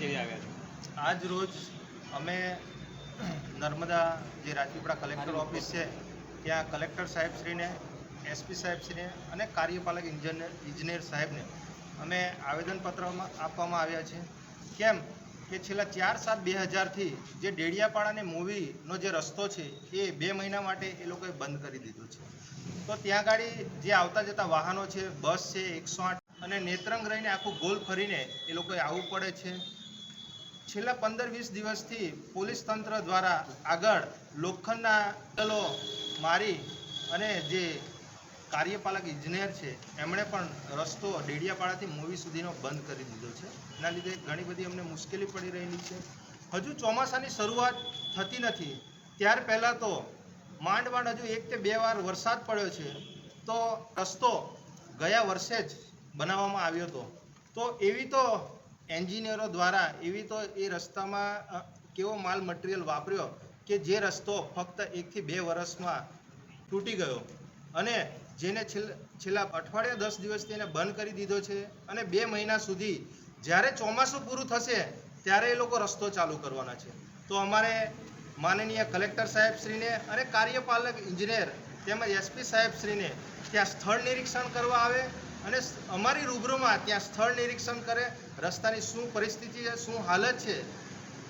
કચેરી આવ્યા છો. આજ રોજ અમે નર્મદા જે રાજપીપળા કલેક્ટર ઓફિસ છે ત્યાં કલેક્ટર સાહેબશ્રીને એસપી સાહેબશ્રીને અને કાર્યપાલક ઇન્જિનિયર ઇજનેર સાહેબને અમે આવેદનપત્રમાં આપવામાં આવ્યા છે. કેમ કે છેલ્લા ચાર સાત બે હજારથી જે ડેડિયાપાડા અને મૂવીનો જે રસ્તો છે એ બે મહિના માટે એ લોકોએ બંધ કરી દીધો છે. તો ત્યાં ગાડી જે આવતા જતા વાહનો છે બસ છે એકસો આઠ અને નેત્રંગ રહીને આખું ગોલ ફરીને એ લોકોએ આવવું પડે છે. છેલ્લા પંદર વીસ દિવસથી પોલીસ તંત્ર દ્વારા આગળ લોખંડના દલો મારી અને જે કાર્યપાલક ઇજનેર છે, એમણે પણ રસ્તો ડેડિયાપાડાથી મૂવી સુધીનો બંધ કરી દીધો છે. એના લીધે ઘણી બધી અમને મુશ્કેલી પડી રહેલી છે. હજુ ચોમાસાની શરૂઆત થતી નથી. ત્યાર પહેલાં તો માંડ માંડ હજુ એક કે બે વાર વરસાદ પડ્યો છે. તો રસ્તો ગયા વર્ષે જ બનાવવામાં આવ્યો હતો. તો એવી તો એન્જિનિયરો દ્વારા એવી તો એ રસ્તામાં કેવો માલ મટીરિયલ વાપર્યો કે જે રસ્તો ફક્ત એકથી બે વર્ષમાં તૂટી ગયો અને જેને છેલ્લા અઠવાડિયા દસ દિવસથી એને બંધ કરી દીધો છે અને બે મહિના સુધી જ્યારે ચોમાસું પૂરું થશે ત્યારે એ લોકો રસ્તો ચાલુ કરવાના છે. તો અમારે માનનીય કલેક્ટર સાહેબશ્રીને અને કાર્યપાલક ઇજનેર તેમજ એસપી સાહેબશ્રીને ત્યાં સ્થળ નિરીક્ષણ કરવા આવે અને અમારી રૂબરૂમાં ત્યાં સ્થળ નિરીક્ષણ કરે, રસ્તાની શું પરિસ્થિતિ છે, શું હાલત છે,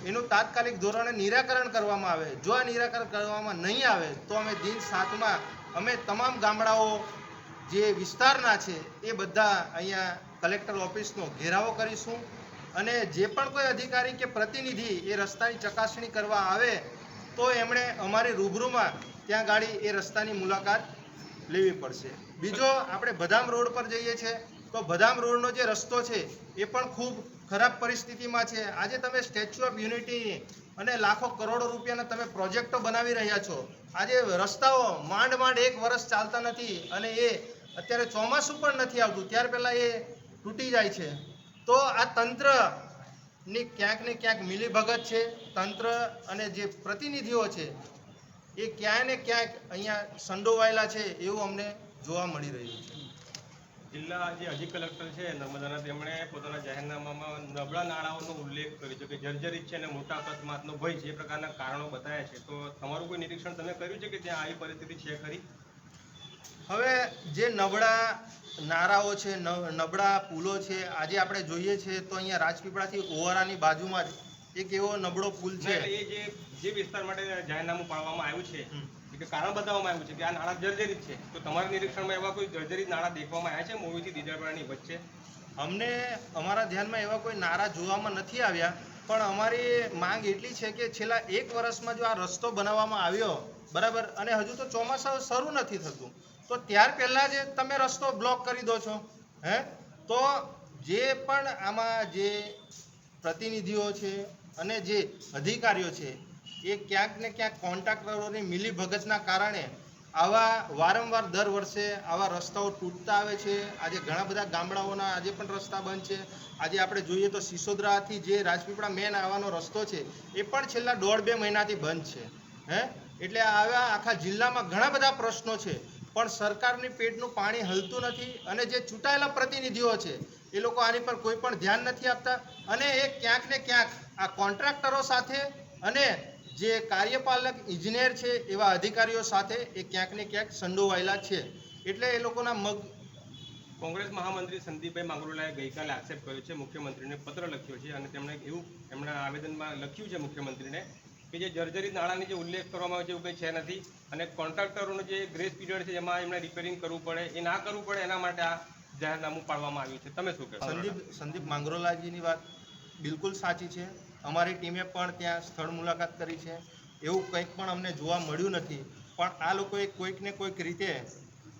એનું તાત્કાલિક ધોરણે નિરાકરણ કરવામાં આવે. જો આ નિરાકરણ કરવામાં નહીં આવે, તો અમે દિન સાતમાં અમે તમામ ગામડાઓ જે વિસ્તારના છે, એ બધા અહીંયા કલેક્ટર ઓફિસનો ઘેરાવો કરીશું અને જે પણ કોઈ અધિકારી કે પ્રતિનિધિ એ રસ્તાની ચકાસણી કરવા આવે, તો એમણે અમારી રૂબરૂમાં ત્યાં ગાડી એ રસ્તાની મુલાકાત લેવી પડશે. બીજો, આપણે બદામ રોડ પર જઈએ છીએ તો બદામ રોડનો જે રસ્તો છે, એ પણ ખૂબ ખરાબ પરિસ્થિતિમાં છે. આજે તમે સ્ટેચ્યુ ઓફ યુનિટી અને લાખો કરોડો રૂપિયાના તમે પ્રોજેક્ટો બનાવી રહ્યા છો. આજે રસ્તાઓ માંડ માંડ એક વર્ષ ચાલતા નથી અને એ અત્યારે ચોમાસું પણ નથી આવતું. ત્યાર પહેલાં એ તૂટી જાય છે. તો આ તંત્રની ક્યાંક ને ક્યાંક મિલીભગત છે. તંત્ર અને જે પ્રતિનિધિઓ છે એ ક્યાંય ને ક્યાંક અહીંયા સંડોવાયેલા છે એવું અમને જોવા મળી રહ્યું છે. જિલ્લા જે અધિક કલેક્ટર છે નર્મદાના તેમણે પોતાના જાહેરનામામાં નબળા નાળાઓનો ઉલ્લેખ કર્યો છે કે જર્જરિત છે અને મોટા અકસ્માતનો ભય છે એ પ્રકારના કારણો બતાવ્યા છે. તો તમારું કોઈ નિરીક્ષણ તમે કર્યું છે કે ત્યાં આવી પરિસ્થિતિ છે ખરી? હવે જે નબળા નારાઓ છે નબળા પુલો છે આજે આપણે જોઈએ છીએ તો અહીંયા રાજપીપળાથી ઓવરાની બાજુમાં જ એક એવો નબળો પુલ છે. એ જે જે વિસ્તાર માટે જાહેરનામું પાડવામાં આવ્યું છે. કે કારણ બતાવવામાં આવ્યું છે કે આ નાણાં જર્જરિત છે. તો તમારા નિરીક્ષણમાં એવા કોઈ જર્જરિત નાણાં દેખવામાં આવ્યા છે? મોવીથી દીજાપરાની વચ્ચે? અમને અમારા ધ્યાનમાં એવા કોઈ નારા જોવામાં નથી આવ્યા પણ અમારી માંગ એટલી છે કે છેલ્લા એક વર્ષમાં જો આ રસ્તો બનાવવામાં આવ્યો બરાબર? અને હજુ તો ચોમાસા શરૂ નથી થતું. તો ત્યાર પહેલાં જ તમે રસ્તો બ્લોક કરી દો છો હે? તો જે પણ આમાં જે પ્રતિનિધિઓ છે અને જે અધિકારીઓ છે, એ ક્યાંક ને ક્યાંક કોન્ટ્રાક્ટરોની મિલીભગતના કારણે આવા વારંવાર દર વર્ષે આવા રસ્તાઓ તૂટતા આવે છે. આજે ઘણા બધા ગામડાઓના આજે પણ રસ્તા બંધ છે. આજે આપણે જોઈએ તો સિસોદરાથી જે રાજપીપળા મેન આવવાનો રસ્તો છે, એ પણ છેલ્લા દોઢ બે મહિનાથી બંધ છે. હે? એટલે આવા આખા જિલ્લામાં ઘણા બધા પ્રશ્નો છે. પણ સરકારની પેટનું પાણી હલતું નથી અને જે ચૂંટાયેલા પ્રતિનિધિઓ છે એ લોકો આની પર કોઈ પણ ધ્યાન નથી આપતા. અને એ ક્યાંક ને ક્યાંક આ કોન્ટ્રાક્ટરો સાથે અને જે કાર્યપાલક, ઇજનેર છે એવા અધિકારીઓ સાથે એ ક્યાંક ને ક્યાંક સંડોવાયેલા છે. એટલે એ લોકોના મગ કોંગ્રેસ મહામંત્રી સંદીપભાઈ માંગરોલાએ ગઈકાલે આક્ષેપ કર્યો છે, મુખ્યમંત્રીને પત્ર લખ્યો છે અને તેમણે એવું એમના આવેદનમાં લખ્યું છે મુખ્યમંત્રીને કે જે જર્જરિત નાણાંની જે ઉલ્લેખ કરવામાં આવે છે એવું કંઈ છે નથી અને કોન્ટ્રાક્ટરોનું જે ગ્રેસ પીરિયડ છે જેમાં એમણે રિપેરિંગ કરવું પડે, એ ના કરવું પડે એના માટે આ જાહેરનામું પાડવામાં આવ્યું છે. તમે શું કહેશો સંદીપ સંદીપ માંગરોલાજીની વાત બિલકુલ સાચી છે. અમારી ટીમે પણ ત્યાં સ્થળ મુલાકાત કરી છે. એવું કંઈક પણ અમને જોવા મળ્યું નથી. પણ આ લોકોએ કોઈક ને કોઈક રીતે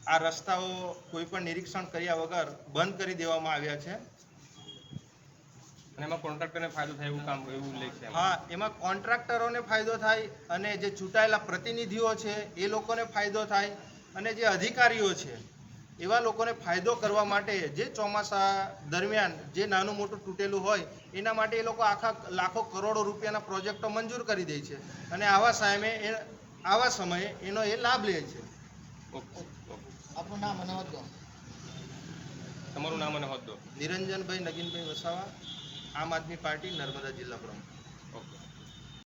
આ રસ્તાઓ કોઈ પણ નિરીક્ષણ કર્યા વગર બંધ કરી દેવામાં આવ્યા છે. અને એમાં કોન્ટ્રાક્ટરને ફાયદો થાય એવું કામ એવું ઉલ્લેખ છે હા એમાં કોન્ટ્રાક્ટરોને ફાયદો થાય અને જે ચૂંટાયેલા પ્રતિનિધિઓ છે એ લોકોને ફાયદો થાય અને જે અધિકારીઓ છે એવા લોકોને ફાયદો કરવા માટે જે ચોમાસા દરમિયાન જે નાનું મોટું તૂટેલું હોય એના માટે એ લોકો આખા લાખો કરોડો રૂપિયાના પ્રોજેક્ટો મંજૂર કરી દે છે. અને આવા સામે એ આવા સમયે એનો એ લાભ લે છે. ઓકે ઓકે નામ અને હોદ્દો. તમારું નામ અને હોદ્દો. નિરંજનભાઈ નગીનભાઈ વસાવા આમ આદમી પાર્ટી નર્મદા જિલ્લા પ્રમુખ.